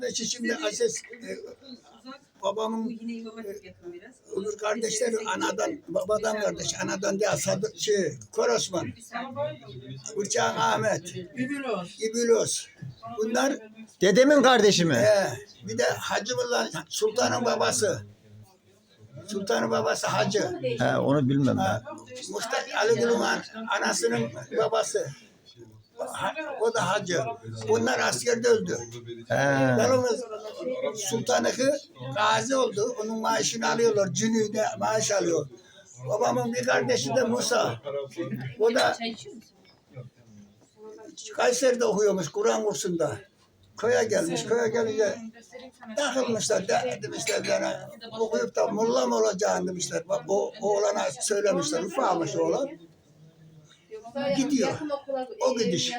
Kardeşi şimdi Aziz e, babamın biraz. Olur kardeşleri anadan, babadan kardeş, anadan değil, Sadı, şey, Korosman, Uçağın Ahmet, İbilos. Bunlar Dedemin kardeşi mi? e, bir de Hacımullah Sultan'ın babası. Sultan'ın babası Hacı. He, onu bilmem ben. Mustafa Ali Gül'ün an- anasının babası. Ha- O da Hacı. Bunlar askerde öldü. He. Yalnız Sultan'ı gazi oldu. Onun maaşını alıyorlar. Cüneyt'e maaş alıyor. Babamın bir kardeşi de Musa. O da? Kayseri'de okuyormuş Kur'an kursunda. Köye gelmiş. Köye gelince takılmışlar. De, demişler bana okuyup da mulla mı olacaksın demişler. Bak, O oğlana söylemişler. Ufalmış oğlan. Gidiyor. O gidiş.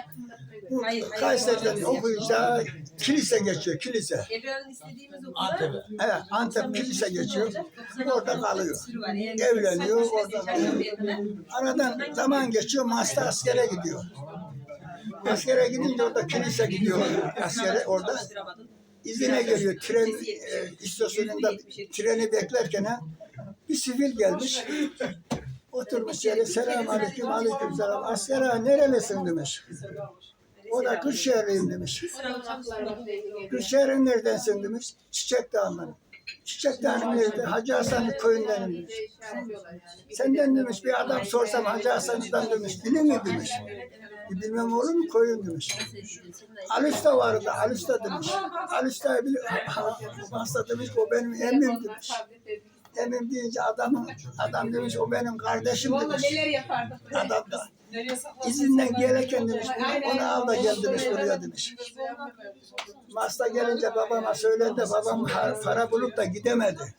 Bu Hayır, hayır. Kayseri'den okuyunca kilise geçiyor. Kilise. Ebru'nun istediğimiz Antep'e. Evet, Antep kilise geçiyor. Orada kalıyor. Evleniyor, orada kalıyor. Aradan zaman geçiyor, Maçta askere gidiyor. Askere gidince orada kilise gidiyor askere orada. İzine geliyor tren e, istasyonunda treni beklerken ha, bir sivil gelmiş. Oturmuş yere selam aleyküm aleyküm selam. Asker ağa nerelisin demiş. O da Kırşehirliyim demiş. Kırşehir'in neredensin demiş. Çiçek Dağı'ndan. Çiçek Dağı'nın nerede? Hacı Hasan'ın köyünden demiş. Senden demiş bir adam sorsam Hacı Hasan'dan demiş. Bilir mi demiş. E, bilmem olur mu koyun demiş. Alista vardı, Alista demiş. Alista'yı bilir. Hasta demiş o benim emmim demiş. Emmim deyince adamın, adam demiş o benim kardeşim demiş. Adam da izinden gelirken demiş onu, onu al da gel demiş buraya demiş. Masta gelince babama söyledi babam ha- para bulup da gidemedi.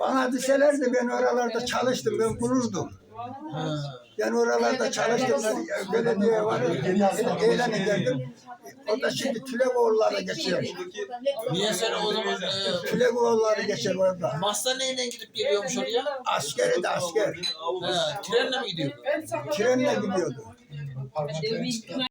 Bana deselerdi ben oralarda çalıştım ben bulurdum. Ben oralarda çalıştım belediye var eğlen ederdim. O da şimdi Tülekoğulları geçiyor. Niye sen o zaman e, Tülekoğulları geçer orada. Masta neyle gidip geliyormuş oraya? Askeri de asker. He, trenle mi gidiyor? Trenle gidiyordu.